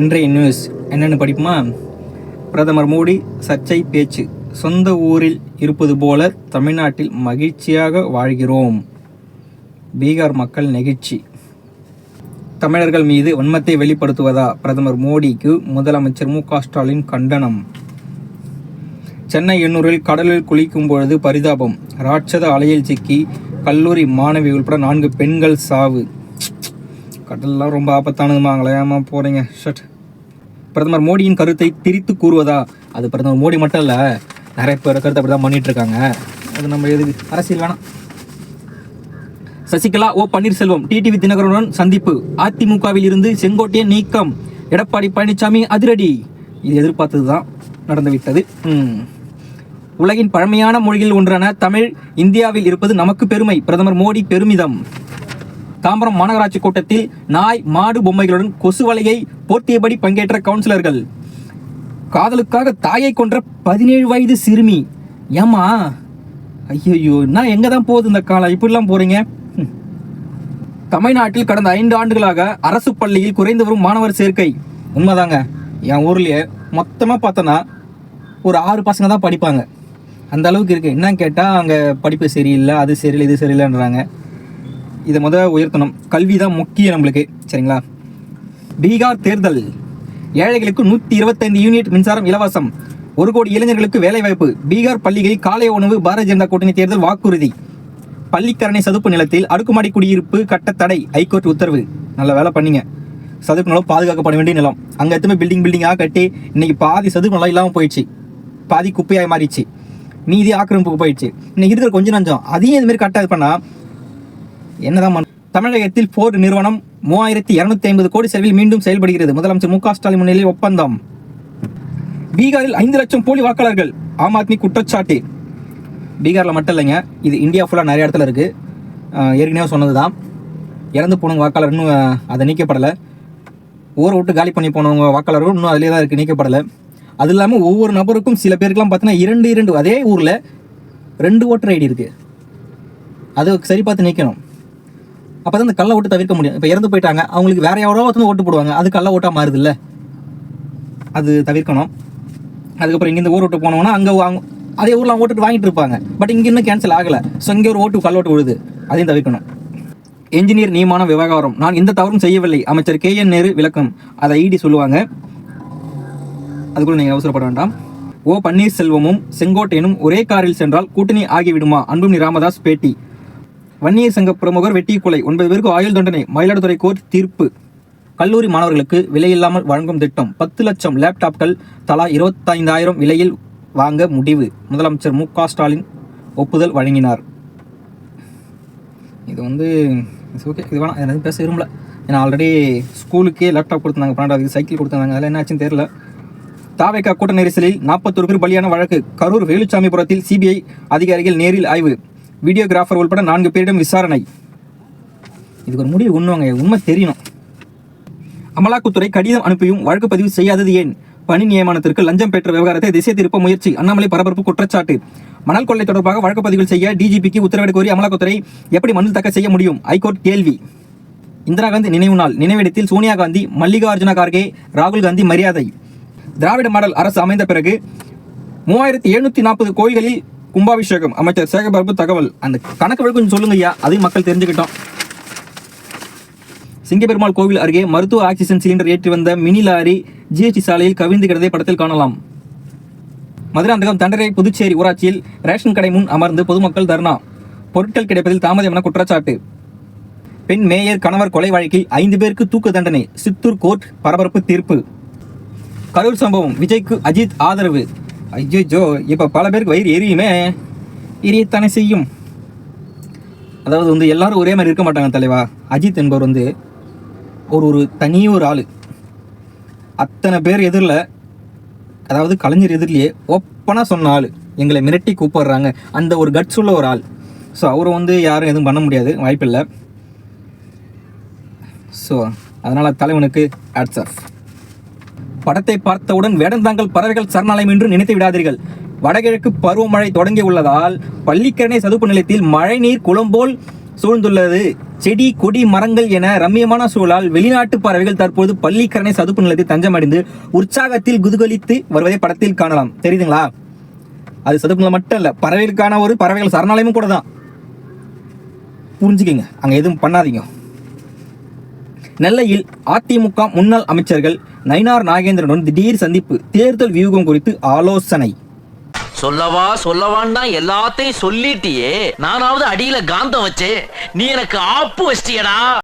இன்றைய நியூஸ் என்னென்னு படிப்புமா? பிரதமர் மோடி சர்ச்சை பேச்சு. சொந்த ஊரில் இருப்பது போல தமிழ்நாட்டில் மகிழ்ச்சியாக வாழ்கிறோம். பீகார் மக்கள் நெகிழ்ச்சி. தமிழர்கள் மீது வன்மத்தை வெளிப்படுத்துவதா பிரதமர் மோடிக்கு முதலமைச்சர் மு ஸ்டாலின் கண்டனம். சென்னை எண்ணூரில் கடலில் குளிக்கும் பொழுது பரிதாபம். ராட்சத அலையில் சிக்கி கல்லூரி மாணவி உட்பட நான்கு பெண்கள் சாவு. கடல்லாம் ரொம்ப ஆபத்தானதுமாங்களே ஏமா போகிறீங்க ஷட். பிரதமர் மோடியின் கருத்தை திரித்து கூறுவதா? அது பிரதமர் மோடி மட்டும் இல்லை நிறைய பேர் கருத்தை அப்படி தான் பண்ணிட்டு இருக்காங்க அது நம்ம எதுக்கு? அரசியல் வேணாம். சசிகலா ஓ பன்னீர்செல்வம் டிடிவி தினகரனுடன் சந்திப்பு. அதிமுகவில் இருந்து செங்கோட்டையன் நீக்கம். எடப்பாடி பழனிசாமி அதிரடி. இது எதிர்பார்த்தது தான் நடந்துவிட்டது உலகின் பழமையான மொழியில் ஒன்றான தமிழ் இந்தியாவில் இருப்பது நமக்கு பெருமை. பிரதமர் மோடி பெருமிதம். தாம்பரம் மாநகராட்சி கூட்டத்தில் நாய் மாடு பொம்மைகளுடன் கொசு வலையை போர்த்தியபடி பங்கேற்ற கவுன்சிலர்கள். காதலுக்காக தாயை கொன்ற பதினேழு வயது சிறுமி. ஏமா ஐயோ நான் எங்கே தான் போகுது இந்த காலம்? இப்படிலாம் போகிறீங்க தமிழ்நாட்டில் கடந்த ஐந்து ஆண்டுகளாக அரசு பள்ளியில் குறைந்து வரும் மாணவர் சேர்க்கை. உண்மைதாங்க. என் ஊர்லேயே மொத்தமாக பார்த்தோன்னா ஒரு ஆறு பசங்க தான் படிப்பாங்க. அந்த அளவுக்கு இருக்குது என்னன்னு கேட்டால் அங்கே படிப்பு சரியில்லை அது சரியில்லை இது சரியில்லைன்றாங்க. இதை முத உயர்த்தணும். கல்வி தான் முக்கியம் நம்மளுக்கு. சரிங்களா? பீகார் தேர்தல். ஏழைகளுக்கு நூற்றி இருபத்தைந்து யூனிட் மின்சாரம் இலவசம். ஒரு கோடி இளைஞர்களுக்கு வேலைவாய்ப்பு. பீகார் பள்ளிகளில் காலை உணவு பாரதிய ஜனதா கூட்டணி தேர்தல் வாக்குறுதி. பள்ளிக்கரணை சதுப்பு நிலத்தில் அடுக்குமாடி குடியிருப்பு கட்ட தடை. ஹைகோர்ட் உத்தரவு. நல்ல வேலை பண்ணீங்க. சதுப்பு நிலம் பாதுகாக்கப்பட வேண்டிய நிலம். அங்கே எத்தனை பில்டிங் பில்டிங்காக கட்டி இன்னைக்கு பாதி சதுப்பு நிலம் இல்லாமல் போயிடுச்சு. பாதி குப்பையாக மாறிடுச்சு. மீதி ஆக்கிரமிப்புக்கு போயிடுச்சு. இன்னைக்கு இருக்கிற கொஞ்சம் நஞ்சம். அதையும் இது மாதிரி கரெக்டாக இது பண்ணால் என்னதான் தமிழகத்தில் போர்டு நிறுவனம் மூவாயிரத்தி இருநூத்தி ஐம்பது கோடி செலவில் மீண்டும் செயல்படுகிறது. முதலமைச்சர் மு க ஸ்டாலின் முன்னிலையில் ஒப்பந்தம். பீகாரில் ஐந்து லட்சம் போலி வாக்காளர்கள். ஆம் ஆத்மி குற்றச்சாட்டு. பீகாரில் மட்டும் இல்லைங்க இது இந்தியா ஃபுல்லாக நிறைய இடத்துல இருக்குது ஏற்கனவே சொன்னது தான் இறந்து போனவங்க வாக்காளர் இன்னும் அதை நீக்கப்படலை. ஊரை விட்டு காலி பண்ணி போனவங்க வாக்காளரும் இன்னும் அதிலே தான் இருக்குது நீக்கப்படலை. அது இல்லாமல் ஒவ்வொரு நபருக்கும் சில பேருக்குலாம் பார்த்தீங்கன்னா இரண்டு இரண்டு அதே ஊரில் ரெண்டு ஓட்டர் ஐடி இருக்குது அது சரி பார்த்து நிற்கணும் அப்போ தான் இந்த கள்ள ஓட்டு தவிர்க்க முடியும். இப்போ இறந்து போயிட்டாங்க அவங்களுக்கு வேற யாரோ ஒருத்தவங்க ஓட்டு போடுவாங்க. அது கள்ள ஓட்டாக மாறுது அது தவிர்க்கணும். அதுக்கப்புறம் இங்கே இந்த ஊர் ஓட்டு போனோம்னா அங்கே வாங்க அதே ஊரில் அவங்க ஓட்டு வாங்கிட்டு இருப்பாங்க. பட் இங்கே இன்னும் கேன்சல் ஆகலை. ஸோ இங்கே ஒரு ஓட்டு கள்ள ஓட்டு விழுது. அதையும் தவிர்க்கணும். என்ஜினியர் நியமான விவகாரம். நான் எந்த தவறும் செய்யவில்லை. அமைச்சர் கே என் நேரு விளக்கம். அதை ஐடி சொல்லுவாங்க. அதுக்குள்ள நீங்கள் அவசரப்பட வேண்டாம். ஓ பன்னீர்செல்வமும் செங்கோட்டையனும் ஒரே காரில் சென்றால் கூட்டணி ஆகிவிடுமா? அன்புமணி ராமதாஸ் பேட்டி. வன்னியர் சங்க பிரமுகர் வெட்டி கொலை ஒன்பது பேருக்கு ஆயுள் தண்டனை மயிலாடுதுறை கோர்ட் தீர்ப்பு. கல்லூரி மாணவர்களுக்கு விலையில்லாமல் வழங்கும் திட்டம் பத்து லட்சம் லேப்டாப்கள் தலா இருபத்தைந்தாயிரம் விலையில் வாங்க முடிவு முதலமைச்சர் மு ஸ்டாலின் ஒப்புதல் வழங்கினார். இது வந்து ஓகே இது வேணாம் எனக்கு பேச விரும்பல. ஏன்னா ஆல்ரெடி ஸ்கூலுக்கே லேப்டாப் கொடுத்தாங்க பன்னெண்டாவது சைக்கிள் கொடுத்தாங்க அதில் என்ன ஆச்சுன்னு தெரியல. தாவேக்கா கூட்ட நெரிசலில் நாற்பத்தொரு பேர் பலியான வழக்கு கரூர் வேலுச்சாமிபுரத்தில் சிபிஐ அதிகாரிகள் நேரில் ஆய்வு. வீடியோகிராஃபர் உள்பட நான்கு பேரிடம் விசாரணை. இதுக்கு ஒரு முடிவு உண்மைங்க உண்மை தெரியணும். அமலாக்கத்துறை கடிதம் அனுப்பியும் வழக்கு பதிவு செய்யாதது ஏன்? பணி நியமனத்திற்கு லஞ்சம் பெற்ற விவகாரத்தை திசை திருப்ப முயற்சி அண்ணாமலை பரபரப்பு குற்றச்சாட்டு. மணல் கொள்ளை தொடர்பாக வழக்கு பதிவு செய்ய டிஜிபிக்கு உத்தரவிட கோரி அமலாக்கத்துறை எப்படி மனு தக்க செய்ய முடியும்? ஐகோர்ட் கேள்வி. இந்திரா காந்தி நினைவு நாள் நினைவிடத்தில் சோனியா காந்தி மல்லிகார்ஜுன கார்கே ராகுல் காந்தி மரியாதை. திராவிட மாடல் அரசு அமைந்த பிறகு மூவாயிரத்தி எழுநூத்தி நாற்பது கோயில்களில் கும்பாபிஷேகம். அமைச்சர் சேகபரப்பு தகவல். அந்த கணக்கு வழக்கு கொஞ்சம் சொல்லுங்க ஐயா. அதையும் மக்கள் தெரிஞ்சுக்கிட்டோம். சிங்கப்பெருமாள் கோவில் அருகே மருத்துவ ஆக்சிஜன் சிலிண்டர் ஏற்றி வந்த மினி லாரி ஜிஎஸ்டி சாலையில் கவிழ்ந்து கிடந்ததை படத்தில் காணலாம். மதுராந்தகம் தண்டரை புதுச்சேரி ஊராட்சியில் ரேஷன் கடை முன் அமர்ந்து பொதுமக்கள் தர்ணா. பொருட்கள் கிடைப்பதில் தாமதம் என குற்றச்சாட்டு. பெண் மேயர் கணவர் கொலை வழக்கில் ஐந்து பேருக்கு தூக்கு தண்டனை. சித்தூர் கோர்ட் பரபரப்பு தீர்ப்பு. கரூர் சம்பவம். விஜய்க்கு அஜித் ஆதரவு. ஐயோ இப்போ பல பேருக்கு வயிறு எரியுமே. எரியத்தானே செய்யும். அதாவது வந்து எல்லாரும் ஒரே மாதிரி இருக்க மாட்டாங்க தலைவா. அஜித் என்பவர் வந்து ஒரு ஒரு தனி ஒரு ஆள். அத்தனை பேர் எதிரில் அதாவது கலைஞர் எதிரிலேயே ஒப்பனாக சொன்ன ஆள். எங்களை மிரட்டி கூப்பிடுறாங்க. அந்த ஒரு கட்ஸ் உள்ள ஒரு ஆள். ஸோ அவரை வந்து யாரும் எதுவும் பண்ண முடியாது. வாய்ப்பில்லை. ஸோ அதனால் தலைவனுக்கு ஆட்ஸ் ஆஃப் படத்தை பார்த்தவுடன் வேடந்தாங்கல் பறவைகள் சரணாலயம் என்று நினைத்து விடாதீர்கள். வடகிழக்கு பருவமழை தொடங்கி உள்ளதால் பள்ளிக்கரணை சதுப்பு நிலத்தில் மழைநீர் குளம்போல் சூழ்ந்துள்ளது. செடி கொடி மரங்கள் என ரம்மியமான சூழலால் வெளிநாட்டு பறவைகள் தற்போது பள்ளிக்கரணை சதுப்பு நிலத்தில் தஞ்சமடைந்து உற்சாகத்தில் குதுகலித்து வருவதை படத்தில் காணலாம். தெரியுதுங்களா? அது சதுப்பு நிலம் மட்டும் இல்லை பறவைகளுக்கான ஒரு பறவைகள் சரணாலயமும் கூட தான். புரிஞ்சுக்கிங்க. அங்கே எதுவும் பண்ணாதீங்க. நெல்லையில் அதிமுக முன்னாள் அமைச்சர்கள் நயினார் நாகேந்திரனுடன் திடீர் சந்திப்பு. தேர்தல் வியூகம் குறித்து ஆலோசனை. சொல்லவா சொல்லவான்னா எல்லாத்தையும் சொல்லிட்டியே. நானாவது அடியில காந்தம் வச்சே நீ எனக்கு ஆப்பு வச்சிட்டியடா.